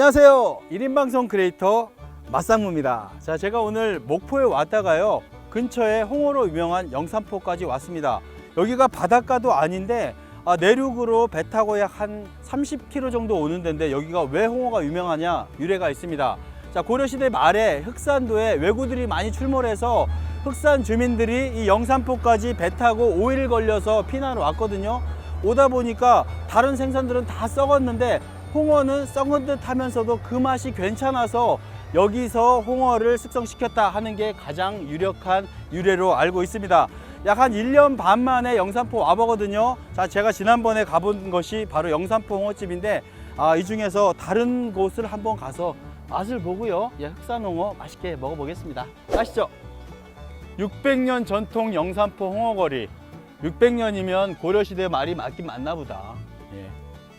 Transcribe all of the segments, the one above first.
안녕하세요. 1인 방송 크리에이터 맞상무입니다. 자, 제가 오늘 목포에 왔다가요. 근처에 홍어로 유명한 영산포까지 왔습니다. 여기가 바닷가도 아닌데 아, 내륙으로 배 타고 약 한 30km 정도 오는 데인데 여기가 왜 홍어가 유명하냐 유래가 있습니다. 자, 고려시대 말에 흑산도에 왜구들이 많이 출몰해서 흑산 주민들이 이 영산포까지 배 타고 5일 걸려서 피난을 왔거든요. 오다 보니까 다른 생선들은 다 썩었는데 홍어는 썩은 듯 하면서도 그 맛이 괜찮아서 여기서 홍어를 숙성시켰다 하는 게 가장 유력한 유래로 알고 있습니다. 약 한 1년 반 만에 영산포 와보거든요. 자, 제가 지난번에 가본 것이 바로 영산포 홍어집인데, 아, 이 중에서 다른 곳을 한번 가서 맛을 보고요. 예, 흑산 홍어 맛있게 먹어보겠습니다. 가시죠. 600년 전통 영산포 홍어거리. 600년이면 고려시대 말이 맞긴 맞나 보다.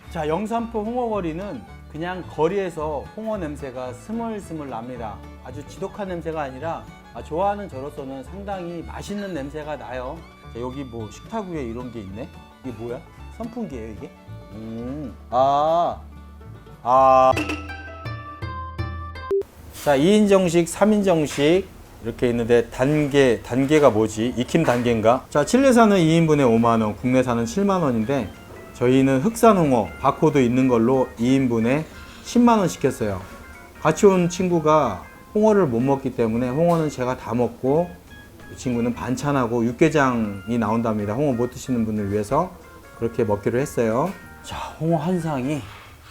예. 자, 영산포 홍어거리는 그냥 거리에서 홍어 냄새가 스물스물 납니다. 아주 지독한 냄새가 아니라 아, 좋아하는 저로서는 상당히 맛있는 냄새가 나요. 자, 여기 뭐 식탁 위에 이런 게 있네? 이게 뭐야? 선풍기예요, 이게? 음, 아, 아. 자, 2인 정식, 3인 정식 이렇게 있는데 단계, 단계가 뭐지? 익힘 단계인가? 자, 칠레산은 2인분에 5만 원, 국내산은 7만 원인데 저희는 흑산홍어 바코드 있는 걸로 2인분에 10만 원 시켰어요. 같이 온 친구가 홍어를 못 먹기 때문에 홍어는 제가 다 먹고 이 친구는 반찬하고 육개장이 나온답니다. 홍어 못 드시는 분을 위해서 그렇게 먹기로 했어요. 자, 홍어 한 상이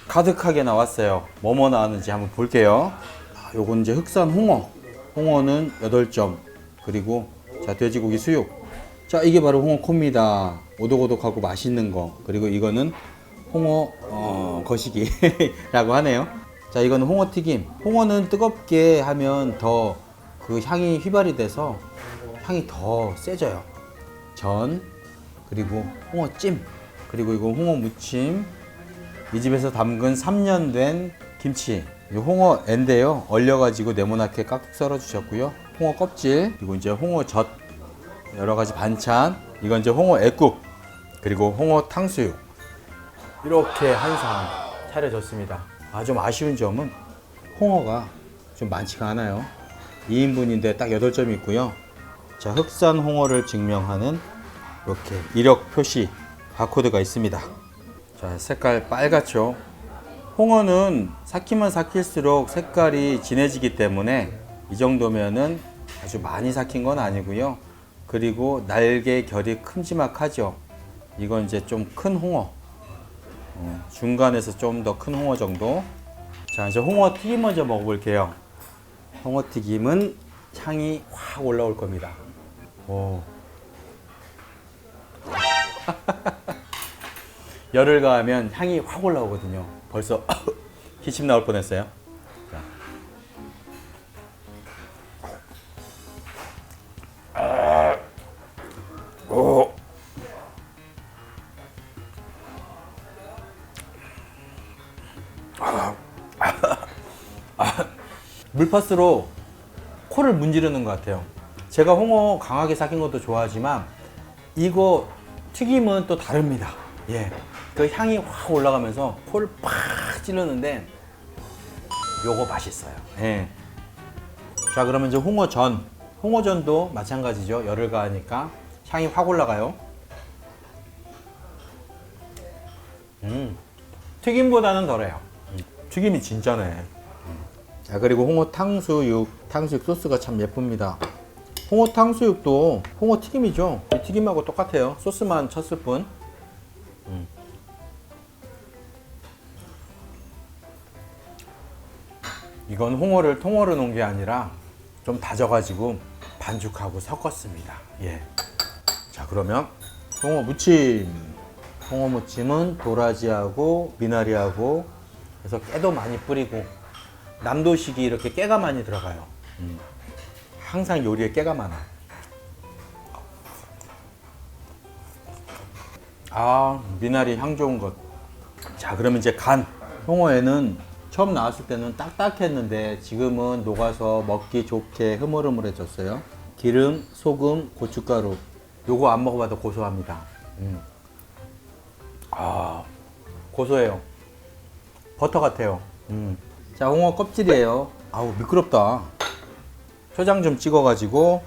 가득하게 나왔어요. 뭐뭐 나왔는지 한번 볼게요. 아, 요건 이제 흑산 홍어. 홍어는 8점. 그리고 자, 돼지고기 수육. 자, 이게 바로 홍어 코입니다. 오독오독하고 맛있는 거. 그리고 이거는 홍어 어, 거시기라고 하네요. 자, 이거는 홍어 튀김. 홍어는 뜨겁게 하면 더 그 향이 휘발이 돼서 향이 더 세져요. 전 그리고 홍어 찜 그리고 이거 홍어 무침 이 집에서 담근 3년 된 김치 이 홍어 앤데요 얼려가지고 네모나게 깍둑 썰어 주셨고요 홍어 껍질 그리고 이제 홍어 젓 여러 가지 반찬 이건 이제 홍어 애국 그리고 홍어 탕수육. 이렇게 한상 차려졌습니다. 아 좀 아쉬운 점은 홍어가 좀 많지가 않아요. 2인분인데 딱 8점 있고요. 자 흑산 홍어를 증명하는 이렇게 이력 표시 바코드가 있습니다. 자 색깔 빨갛죠? 홍어는 삭히면 삭힐수록 색깔이 진해지기 때문에 이 정도면은 아주 많이 삭힌 건 아니고요 그리고 날개 결이 큼지막하죠 이건 이제 좀 큰 홍어 어, 중간에서 좀 더 큰 홍어 정도 자 이제 홍어 튀김 먼저 먹어볼게요 홍어 튀김은 향이 확 올라올 겁니다 오. 열을 가하면 향이 확 올라오거든요. 벌써 기침 나올 뻔했어요. 오. 아. 아. 물파스로 코를 문지르는 것 같아요. 제가 홍어 강하게 삭힌 것도 좋아하지만 이거 튀김은 또 다릅니다. 예. 그 향이 확 올라가면서 코를 팍 찌르는데 요거 맛있어요. 예. 자, 그러면 이제 홍어전. 홍어전도 마찬가지죠. 열을 가하니까 향이 확 올라가요. 음. 튀김보다는 덜해요. 음. 튀김이 진짜네. 음. 자, 그리고 홍어 탕수육. 탕수육 소스가 참 예쁩니다. 홍어 탕수육도 홍어 튀김이죠. 이 튀김하고 똑같아요. 소스만 쳤을 뿐. 음. 이건 홍어를 통으로 놓은 게 아니라 좀 다져가지고 반죽하고 섞었습니다. 예. 자, 그러면 홍어 무침. 홍어 무침은 도라지하고 미나리하고 그래서 깨도 많이 뿌리고 남도식이 이렇게 깨가 많이 들어가요. 음. 항상 요리에 깨가 많아. 아, 미나리 향 좋은 것. 자, 그러면 이제 간. 홍어에는 처음 나왔을 때는 딱딱했는데 지금은 녹아서 먹기 좋게 흐물흐물해졌어요. 기름, 소금, 고춧가루. 요거 안 먹어봐도 고소합니다. 음. 아, 고소해요. 버터 같아요. 음. 자, 홍어 껍질이에요. 아우, 미끄럽다. 초장 좀 찍어가지고.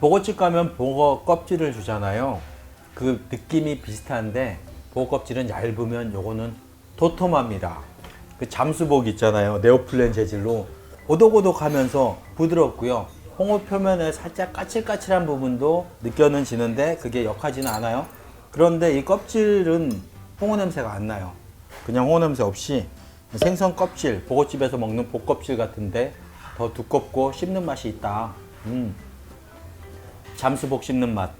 보고집 가면 보거 껍질을 주잖아요. 그 느낌이 비슷한데, 보거 껍질은 얇으면 요거는 도톰합니다. 그 잠수복 있잖아요. 네오플랜 재질로. 오독오독하면서 부드럽고요. 홍어 표면에 살짝 까칠까칠한 부분도 느껴는 지는데 그게 역하지는 않아요. 그런데 이 껍질은 홍어 냄새가 안 나요. 그냥 홍어 냄새 없이 생선 껍질, 보고집에서 먹는 복껍질 같은데 더 두껍고 씹는 맛이 있다. 음. 잠수복 씹는 맛.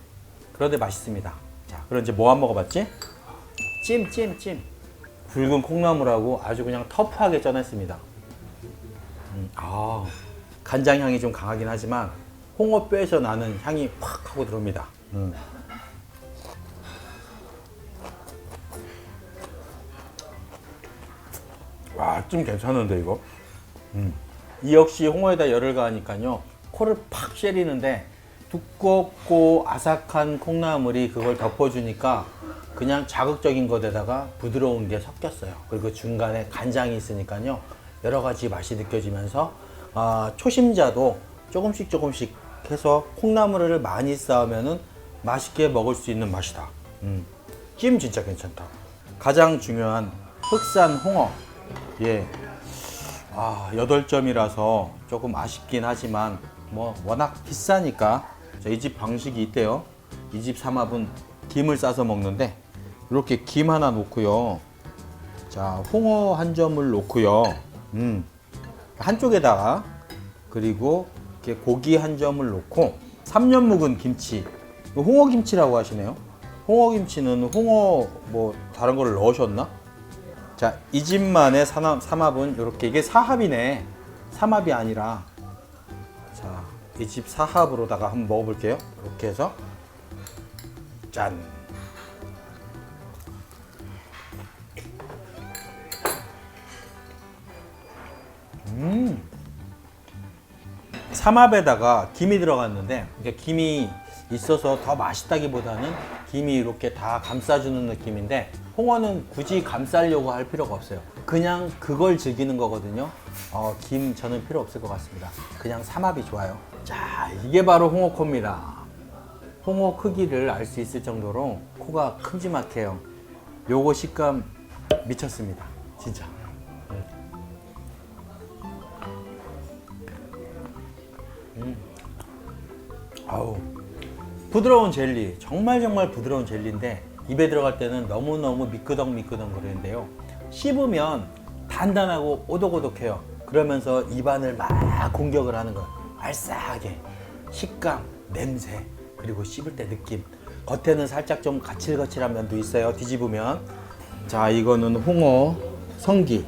그런데 맛있습니다. 자, 그럼 이제 뭐 안 먹어봤지? 찜, 찜, 찜. 붉은 콩나물하고 아주 그냥 터프하게 쪄냈습니다. 음, 아, 간장 향이 좀 강하긴 하지만 홍어 뼈에서 나는 향이 확 하고 들어옵니다. 음. 와, 좀 괜찮은데 이거. 음. 이 역시 홍어에다 열을 가하니까요. 코를 팍 쉐리는데 두껍고 아삭한 콩나물이 그걸 덮어주니까 그냥 자극적인 것에다가 부드러운 게 섞였어요. 그리고 중간에 간장이 있으니까요. 여러 가지 맛이 느껴지면서 아, 초심자도 조금씩 조금씩 해서 콩나물을 많이 쌓으면은 맛있게 먹을 수 있는 맛이다. 음. 찜 진짜 괜찮다. 가장 중요한 흑산 홍어. 예. 아, 8점이라서 조금 아쉽긴 하지만 뭐 워낙 비싸니까 이 집 방식이 있대요. 이 집 삼합은 김을 싸서 먹는데 이렇게 김 하나 놓고요. 자, 홍어 한 점을 놓고요. 음. 한쪽에다가 그리고 이렇게 고기 한 점을 놓고 3년 묵은 김치. 홍어 김치라고 하시네요. 홍어 김치는 홍어 뭐 다른 걸 넣으셨나? 자, 이 집만의 삼합, 삼합은 이렇게 이게 사합이네. 삼합이 아니라 자, 이 집 사합으로다가 한번 먹어볼게요. 이렇게 해서 짠. 음. 삼합에다가 김이 들어갔는데 이게 김이 있어서 더 맛있다기보다는 김이 이렇게 다 감싸주는 느낌인데 홍어는 굳이 감싸려고 할 필요가 없어요. 그냥 그걸 즐기는 거거든요. 어, 김 저는 필요 없을 것 같습니다. 그냥 삼합이 좋아요. 자, 이게 바로 홍어코입니다. 홍어 크기를 알 수 있을 정도로 코가 큼지막해요. 요거 식감 미쳤습니다. 진짜. 아우. 부드러운 젤리. 정말 정말 부드러운 젤리인데 입에 들어갈 때는 너무너무 미끄덩 미끄덩 거리는데요. 씹으면 단단하고 오독오독해요. 그러면서 입안을 막 공격을 하는 거예요. 알싸하게. 식감 냄새 그리고 씹을 때 느낌. 겉에는 살짝 좀 거칠거칠한 면도 있어요. 뒤집으면. 자 이거는 홍어 성기.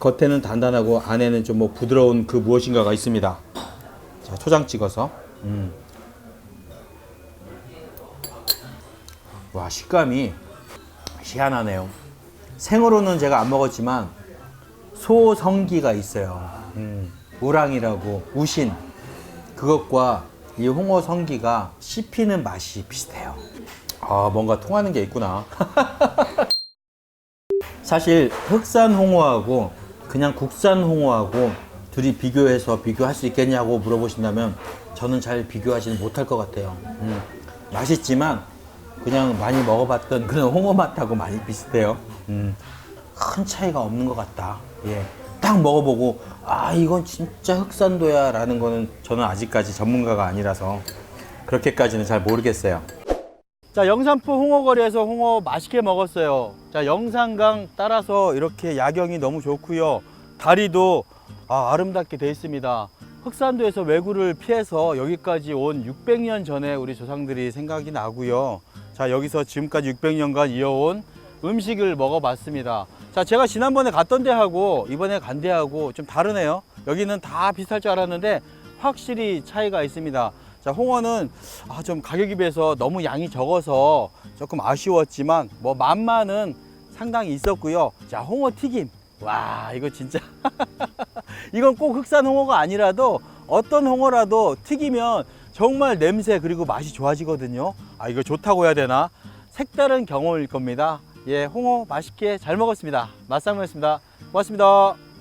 겉에는 단단하고 안에는 좀 뭐 부드러운 그 무엇인가가 있습니다 자 초장 찍어서 음. 와 식감이 희한하네요. 생으로는 제가 안 먹었지만 소성기가 있어요. 음, 우랑이라고 우신 그것과 이 홍어 성기가 씹히는 맛이 비슷해요. 아 뭔가 통하는 게 있구나. 사실 흑산 홍어하고 그냥 국산 홍어하고 둘이 비교해서 비교할 수 있겠냐고 물어보신다면 저는 잘 비교하지는 못할 것 같아요. 음, 맛있지만 그냥 많이 먹어봤던 그런 홍어 맛하고 많이 비슷해요. 음, 큰 차이가 없는 것 같다. 예. 딱 먹어보고, 아, 이건 진짜 흑산도야. 라는 거는 저는 아직까지 전문가가 아니라서 그렇게까지는 잘 모르겠어요. 자, 영산포 홍어거리에서 홍어 맛있게 먹었어요. 자, 영산강 따라서 이렇게 야경이 너무 좋고요. 다리도 아, 아름답게 돼 있습니다. 흑산도에서 외구를 피해서 여기까지 온 600년 전에 우리 조상들이 생각이 나고요. 자, 여기서 지금까지 600년간 이어온 음식을 먹어봤습니다. 자, 제가 지난번에 갔던 데하고 이번에 간 데하고 좀 다르네요. 여기는 다 비슷할 줄 알았는데 확실히 차이가 있습니다. 자, 홍어는 아, 좀 가격에 비해서 너무 양이 적어서 조금 아쉬웠지만 뭐 맛만은 상당히 있었고요. 자, 홍어 튀김. 와, 이거 진짜 이건 꼭 흑산 홍어가 아니라도 어떤 홍어라도 튀기면 정말 냄새 그리고 맛이 좋아지거든요. 아 이거 좋다고 해야 되나? 색다른 경험일 겁니다. 예, 홍어 맛있게 잘 먹었습니다. 맛상무였습니다. 고맙습니다.